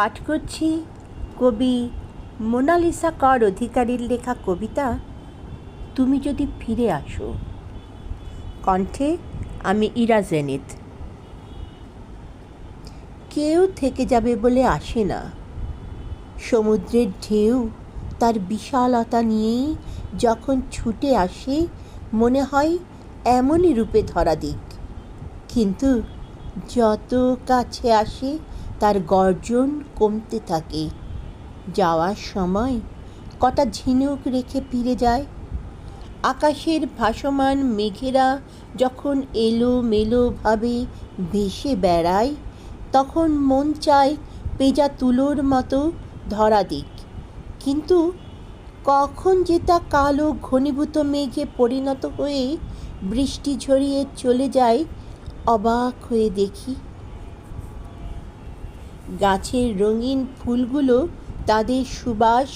পাঠ করছি কবি মোনালিসা কর অধিকারীর লেখা কবিতা, তুমি যদি ফিরে আসো। কণ্ঠে আমি ইরা জেনিত। কেউ থেকে যাবে বলে আসে না। সমুদ্রের ঢেউ তার বিশালতা নিয়েই যখন ছুটে আসে, মনে হয় এমনই রূপে ধরা দিক। কিন্তু যত কাছে আসে তার গর্জন কমতে থাকে। যাওয়ার সময় কটা ঝিনুক রেখে ফিরে যায়। আকাশের ভাসমান মেঘেরা যখন এলো মেলোভাবে ভেসে বেড়ায়, তখন মন চায় পেজা তুলোর মতো ধরা দিক। কিন্তু কখন যে তা কালো ঘনীভূত মেঘে পরিণত হয়ে বৃষ্টি ঝরিয়ে চলে যায়, অবাক হয়ে দেখি গাছের রঙিন ফুলগুলো তাদের সুবাস,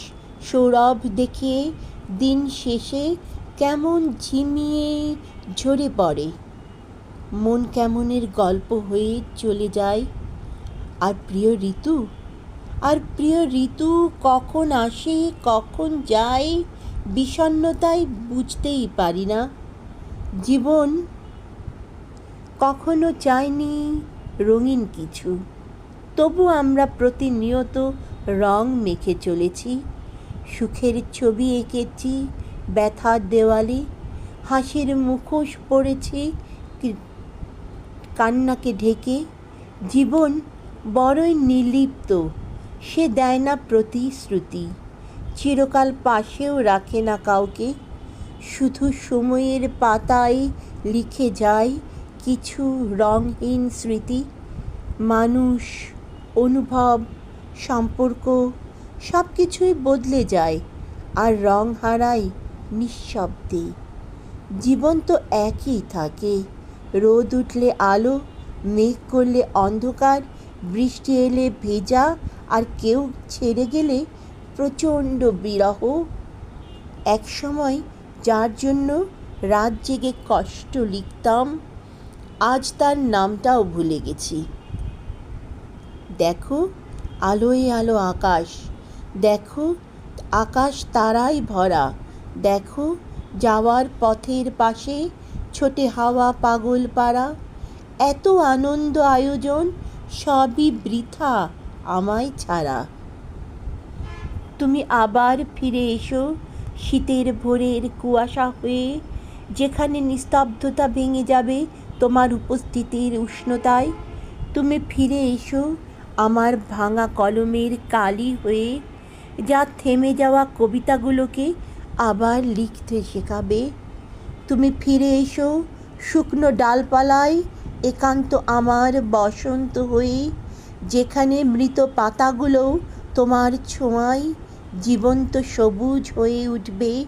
সৌরভ দেখে দিন শেষে কেমন ঝিমিয়ে ঝরে পড়ে। মন কেমনের গল্প হয়ে চলে যায়। আর প্রিয় ঋতু? আর প্রিয় ঋতু কখন আসে, কখন যায় বিষণ্ণতায় বুঝতেই পারি না। জীবন কখনো চায়নি রঙিন কিছু। তবু আমরা প্রতিনিয়ত রং মেখে চলেছি। সুখের ছবি এঁকেছি ব্যথার দেওয়ালে, হাসির মুখোশ পড়েছি কান্নাকে ঢেকে। জীবন বড়ই নির্লিপ্ত, সে দেয় না প্রতিশ্রুতি, চিরকাল পাশেও রাখে না কাউকে। শুধু সময়ের পাতায় লিখে যায় কিছু রঙহীন স্মৃতি। মানুষ অনুভব, সম্পর্ক সব কিছুই বদলে যায় আর রং হারায় নিঃশব্দে। জীবন তো একই থাকে। রোদ উঠলে আলো, মেঘ করলে অন্ধকার, বৃষ্টি এলে ভেজা আর কেউ ছেড়ে গেলে প্রচণ্ড বিরহ। একসময় যার জন্য রাত জেগে কষ্ট লিখতাম, আজ তার নামটাও ভুলে গেছি। দেখো আলোয় আলো আকাশ, দেখো আকাশ তারাই ভরা, দেখো যাওয়ার পথের পাশে ছোটে হাওয়া পাগল পাড়া, এত আনন্দ আয়োজন সবই বৃথা আমায় ছাড়া। তুমি আবার ফিরে এসো শীতের ভোরের কুয়াশা হয়ে, যেখানে নিস্তব্ধতা ভেঙে যাবে তোমার উপস্থিতির উষ্ণতায়। তুমি ফিরে এসো আমার ভাঙা কলমের কালি হয়ে যা থেমে যাওয়া কবিতাগুলোকে আবার লিখতে শেখাবে। তুমি ফিরে এসো শুকনো ডালপালায়, একান্ত আমার বসন্ত হয়ে, যেখানে মৃত পাতাগুলো তোমার ছোঁয়ায় জীবন্ত সবুজ হয়ে উঠবে।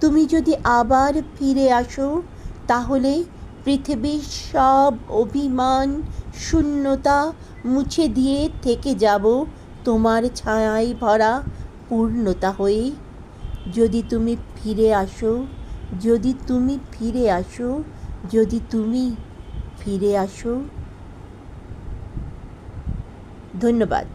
তুমি যদি আবার ফিরে আসো, তাহলে পৃথিবীর সব অভিমান শূন্যতা মুছে দিয়ে থেকে যাব, তোমার ছায়ায় ভরা পূর্ণতা হয়ে যদি তুমি ফিরে আসো, যদি তুমি ফিরে আসো, যদি তুমি ফিরে আসো। ধন্যবাদ।